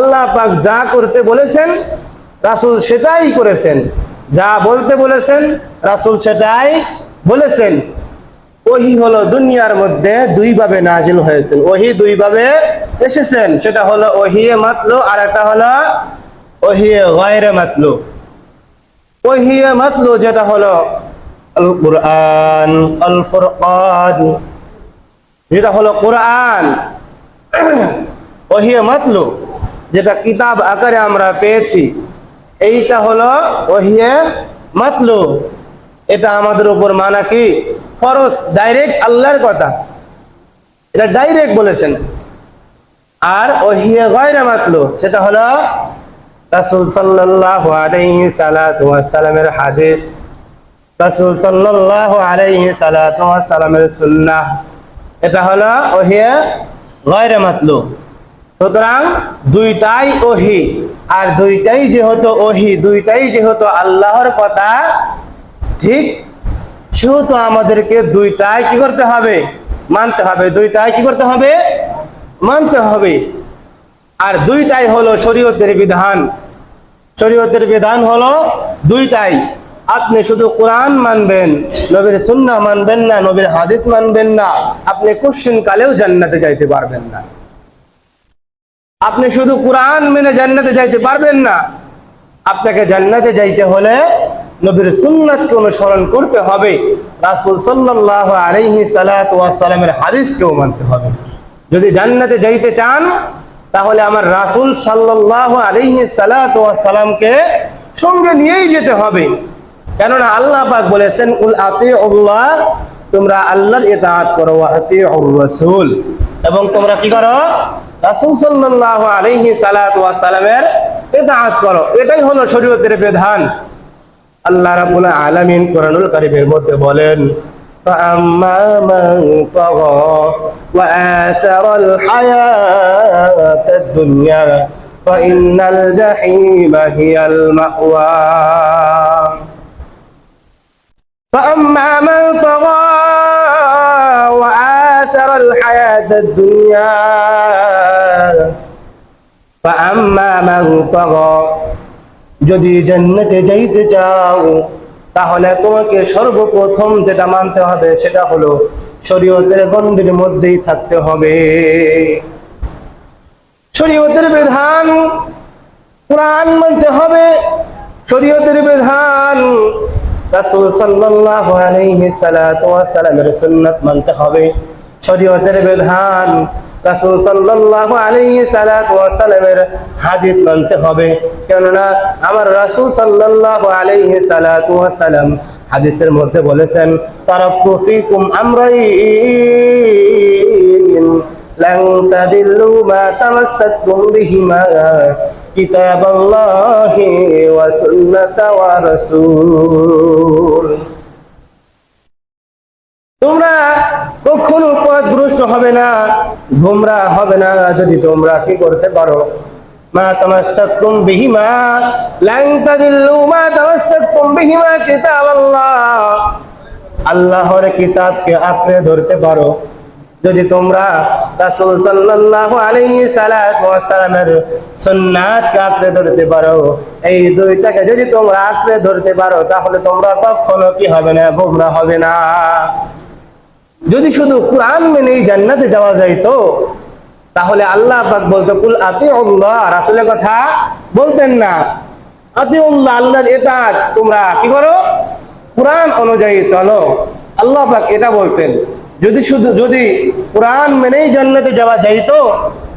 আল্লাহ পাক যা করতে বলেছেন, রাসূল সেটাই করেছেন। যা বলতে বলেছেন, রাসূল সেটাই বলেছেন। ওহি হলো দুনিয়ার মধ্যে দুই ভাবে নাজিল হয়েছেন। ওহি দুই ভাবে এসেছেন। সেটা হলো ওহিয়ে মাতলু, আর একটা হলো ওহিয়ে গায়রে মাতলু। ওহিয়ে মাতলু যেটা হলো আল কুরআন আল ফুরকান যেটা হলো কোরআন। ওহিয়ে মাতলু। যেটা কিতাব আকারে আমরা পেয়েছি, এইটা হলো ওহিয়ে মাতলু। এটা আমাদের উপর মানা কি? ফরজ, ডাইরেক্ট আল্লাহর কথা। এটা ডাইরেক্ট বলেছেন। আর ওহিয়ে গয়রে মাতলু, সেটা হলো রাসূল সাল্লাল্লাহু আলাইহি সালামের হাদিস। রাসূল সাল্লাল্লাহু আলাইহি সালামের সুন্নাহ। এটা হলো ওহিয়ে গয়রে মাতলু। সুতরাং দুইটাই ওহি। আর দুইটাই যেহেতু ওহি, দুইটাই যেহেতু আল্লাহর কথা, ঠিক সেহেতু আমাদেরকে দুইটাই কি করতে হবে? মানতে হবে। দুইটাই কি করতে হবে? মানতে হবে। আর দুইটাই হলো শরীয়তের বিধান। শরীয়তের বিধান হলো দুইটাই। আপনি শুধু কোরআন মানবেন, নবীর সুন্না মানবেন না, নবীর হাদিস মানবেন না। আপনি কোশ্চিন কালেও জান্নাতে যাইতে পারবেন না। আপনি শুধু কোরআন মেনে জান্নাতে যাইতে পারবেন না। আপনাকে জান্নাতে যাইতে হলে নবীর সুন্নাতকে অনুসরণ করতে হবে। রাসূল সাল্লাতু ওয়াস সালামের হাদিসকেও মানতে হবে। যদি জান্নাতে যাইতে চান, তাহলে আমার রাসূল সাল্লাতু ওয়াস সালামকে সঙ্গে নিয়েই যেতে হবে। কেননা আল্লাহ পাক বলেছেন, উল আতিউল্লাহ তোমরা আল্লাহর ইতাআত করো আতিউর রাসূল এবং তোমরা কি করো? রাসূল সাল্লাল্লাহু আলাইহি সাল্লাতু ওয়াস সালামের ইতাআত করো এটাই হলো শরীয়তের বিধান আল্লাহ রাব্বুল আলামিন কোরআনুল কারীমের মধ্যে বলেন فأما من طغى وآثر الحياة الدنيا فإن الجحيم هي المأوى فأما من طغى وآثر الحياة الدنيا فأما من طغى যদি জান্নাতে যাইতে চাও তাহলে তোমাকে সর্বপ্রথম যেটা মানতে হবে সেটা হলো শরীয়তের গণ্ডির মধ্যেই থাকতে হবে শরীয়তের বিধান কোরআন মানতে হবে শরীয়তের বিধান রাসূল সাল্লাল্লাহু আলাইহি সাল্লাতু ওয়াস সালামের সুন্নাত মানতে হবে শরীয়তের বিধান। রাসূল সাল্লাল্লাহু আলাইহি সাল্লাতু ওয়াস সালামের হাদিস মানতে হবে। কেননা আমার রাসূল সাল্লাল্লাহু আলাইহি সাল্লাতু ওয়াস সালাম হাদিসের মধ্যে বলেছেন তারাক্তু ফিকুম আমরাইন লান তাদিল্লু মা তামাসসাকতুম বিহিমা কিতাব আল্লাহি ওয়া সুন্নাতা ওয়া রাসূল। তোমরা কখনো পথভ্রষ্ট হবে না, গুমরা হবে না যদি তোমরা কি করতে পারো। মা তামাসসাকতুম বিহিমা লান তাদিল্লু মা তামাসসাকতুম বিহিমা কিতাব আল্লাহ আল্লাহর কিতাবকে আঁকড়ে ধরতে পারো। যদি তোমরা রাসূল সাল্লাল্লাহু আলাইহি সাল্লাতু ওয়াস সালামের সুন্নাতকে আঁকড়ে ধরতে পারো, এই দুইটাকে যদি তোমরা আঁকড়ে ধরতে পারো, তাহলে তোমরা কখনো কি হবে না, গোমরা হবে না। যদি শুধু কোরআন মেনেই জান্নাতে যাওয়া যাইতো, তাহলে আল্লাহ পাক বলতো, কুল আতিউল্লাহ রাসূলের কথা বলতেন না। আতিউল্লাহ, আল্লাহর ইতাআত তোমরা কি করো? কোরআন অনুযায়ী চলো। আল্লাহ পাক এটা বলতেন। যদি শুধু, যদি কোরআন মেনেই জান্নাতে যাওয়া যাইতো,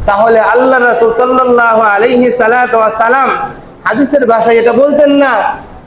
তাহলে আল্লাহ রাসূল সাল্লাতু ওয়াস সালাম হাদিসের ভাষায় এটা বলতেন না।